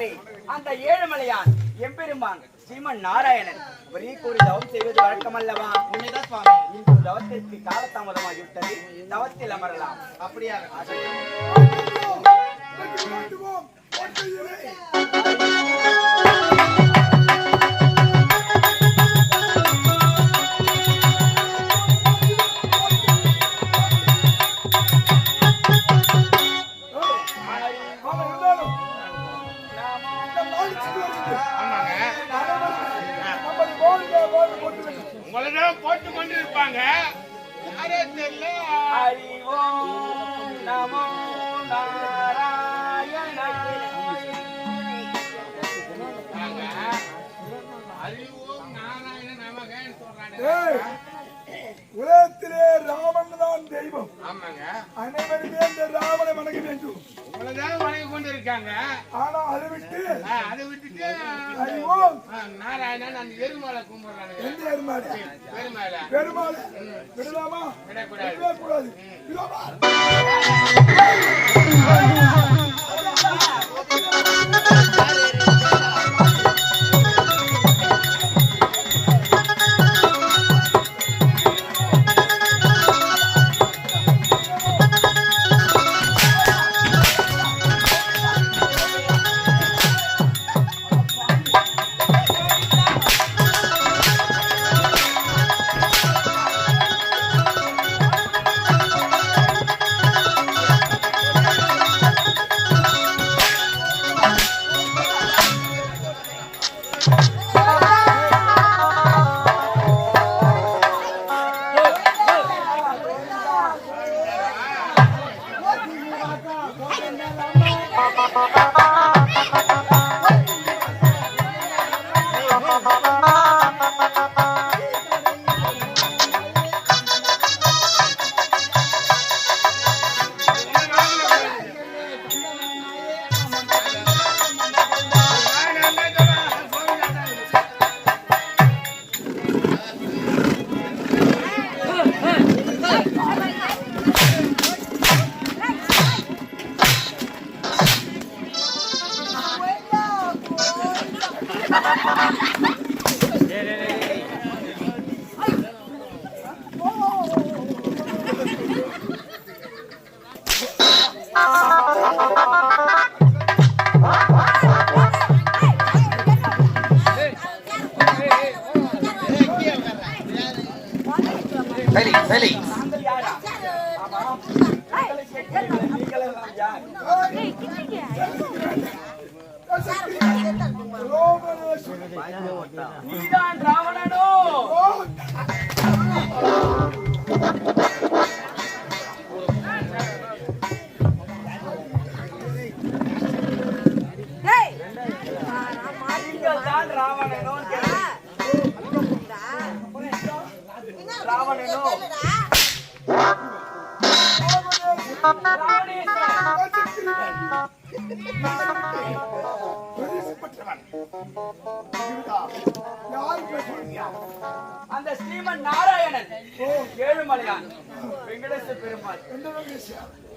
கானகத்திலே அந்த ஏழுமலையான் எம்பெருமான் ஸ்ரீமன் நாராயணன். ஒரே கூறி தவம் செய்வது வழக்கம் அல்லவா உண்மைதான் சுவாமி. இன்று தவத்திற்கு காலதாமதமாகிவிட்டது. தவத்தில் அமரலாம். அப்படியாக உங்களதான் போட்டு கொண்டு இருப்பாங்க யாரே தெரியல. அறிவோம் நமோ நாராயணாய நாங்க அறிவோம் நாராயண நமகன்னு சொல்றாங்க உலகத்திலே ராமன் தான் தெய்வம். ஆமாங்க. அனைவருமே இந்த ராமனை வணங்க வேண்டும். வணங்கி கொண்டு இருக்காங்க ஆனா அதை விட்டு அதை விட்டுட்டு நாராயணன் அந்த எருமாலை கும்பிடுறாங்க எந்த எருமாடு பெருமாளை. பெருமாள் விடலாமா? விடக்கூடாது.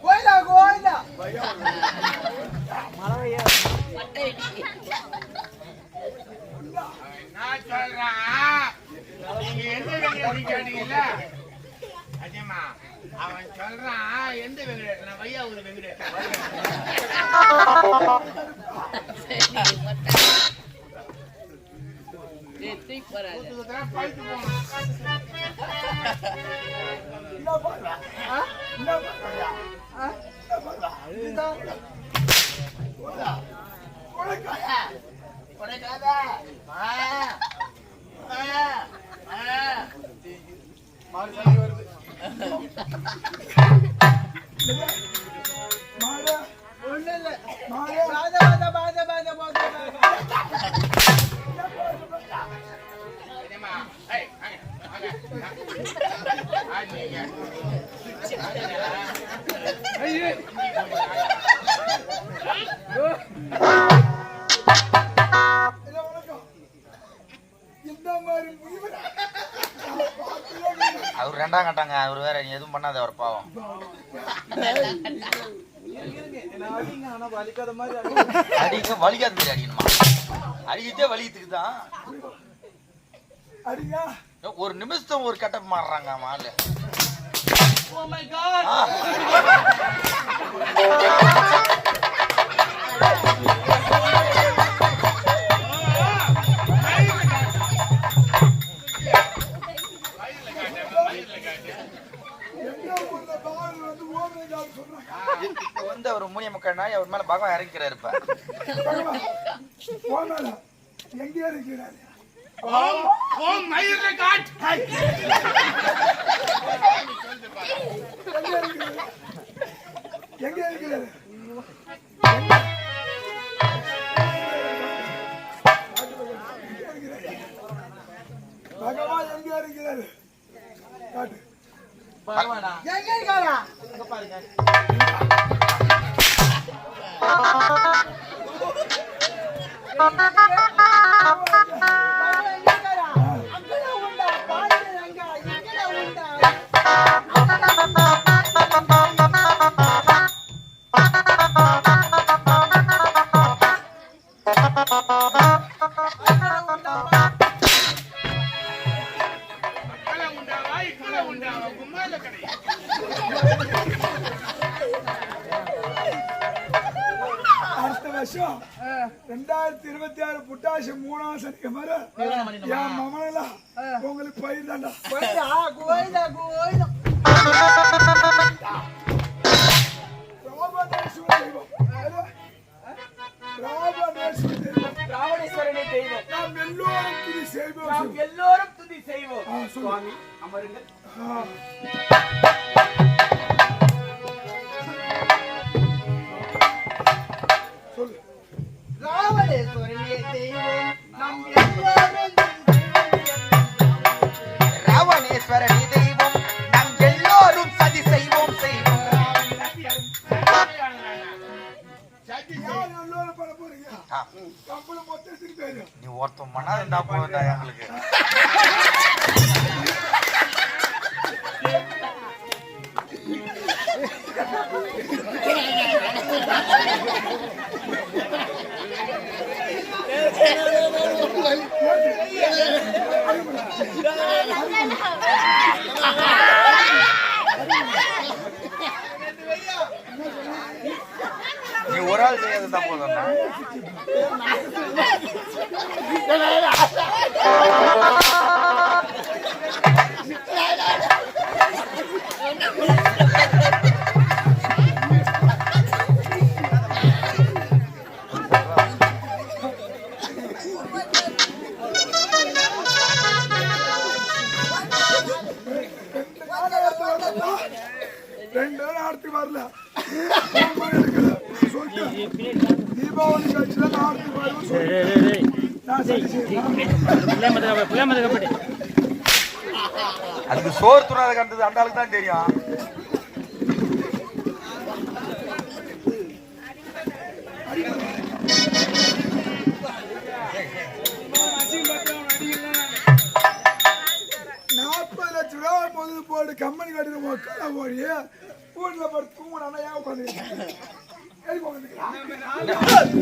கோயிலா கோயிலா? நான் சொல்றேன் நீங்க எந்த கேட்டீங்கல்ல அஜயமா அவன் சொல்றான் எந்த வெங்கடேசன்? வையா ஒரு போகணும் என்ன பண்ணா என்ன பண்ணா இல்லை. அவர் வேற நீ எதுவும் பண்ணாத அவர் பாவம். அடிக்க வலிக்காத மாதிரி அடிக்கணுமா? அடிக்கிட்டே வலிக்கிறதுக்கு தான். ஒரு நிமிஷம் ஒரு கட்டப் மாறுறாங்க ஆளு ஓ மை காட் பகவான் இறங்கிக்கிறாரு இப்ப எங்க இருக்கிறாரு? எங்க இருக்கிறாரு? பகவான் எங்க இருக்கிறாரு பகவானா எங்க இருக்காரா பாருங்க மக்களை ரெண்டாயிரத்தி இருபத்தி ஆறு புட்டாசி மூணாம் சனிக்கு மேல என் மமனெல்லாம் உங்களுக்கு பயிர் தாண்டா. ராமநேஸ்வர தெய்வம். ராமநேஸ்வர தெய்வம். ராவணேஸ்வரனை தெய்வம். நாம் எல்லோரும் துதி செய்வோம். நாம் எல்லோரும் துதி செய்வோம். சுவாமி அமருங்கள். ராவணேஸ்வரனி தெய்வம் நம் எல்லோரும் சதி செய்வோம் செய்வோம். சத்தி யார் எல்லோரும் பண்ண போறீங்க ஆ, இருந்தா போதும்னா என்ன கண்டது அந்த ஆளுக்கு தான் தெரியும். நாற்பது லட்சம் ரூபாய் முதல் போட்டு கம்பெனி கட்டின மக்கள் போய் வீட்டுல படுத்து தூங்கினா ஏன் உட்காந்து எதுக்கு உட்காந்துக்கலாம்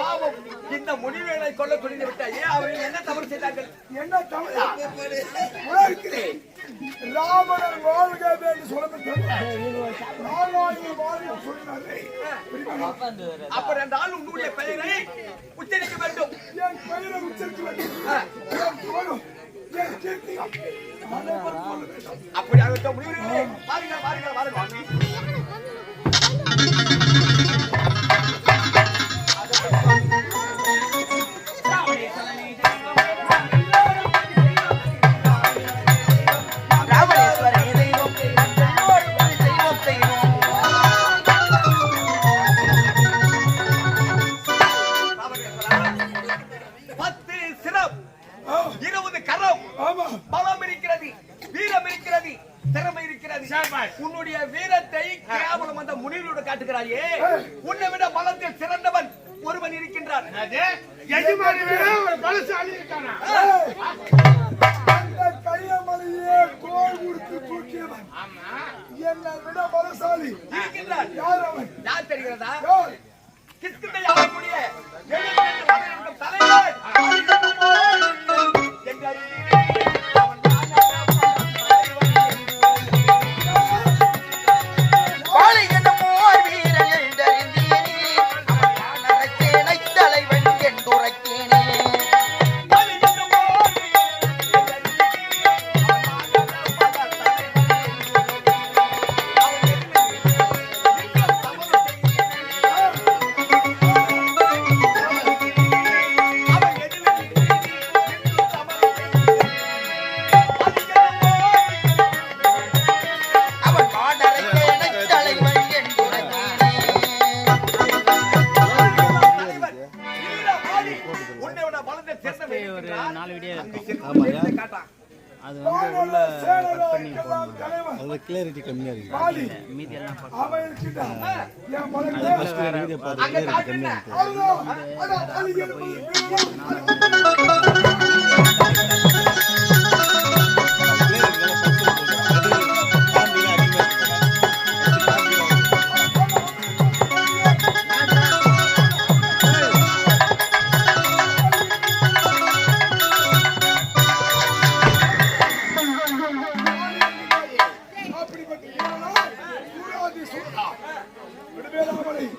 பாவம். இந்த முனிவேலை கொல்ல துணிந்து விட்டாயே அவர்கள் என்ன தவறு செய்தார்கள்? என்ன உலகத்திலே ராவணன் வாழ்க என்று சொல்லப்பட்ட நாலாயிரம் வாழ்க சொன்னாரே அப்படி என்றால் உங்களுடைய பெயரை உச்சரிக்க வேண்டும். என் பெயரை உச்சரிக்க வேண்டும். அப்படி ஆகட்டும் முனிவர்களே வாருங்கள் வாருங்கள் வாருங்கள் না வானர சேனர்களுக்கெல்லாம் தலைவன் அது கிளாரிட்டி கம்மியா இருக்கு பார்த்து அங்க கிளாரிட்டி கம்மியா இருக்கு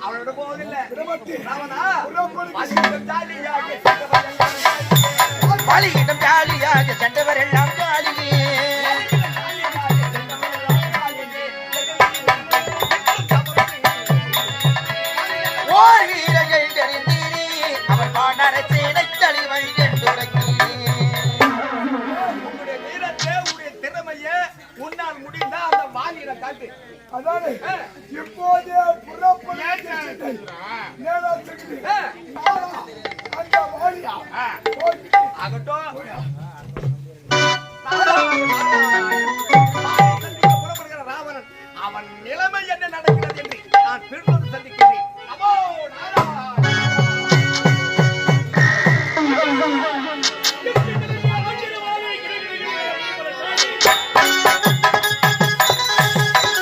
அவனோட போவதில்லை வாலியிடம் ஜாலியாக சென்றவர் எல்லாம் அதானே இப்போதே அந்த ஆகட்டும் அவன் நிலைமை என்ன நடக்கிறது என்று நான்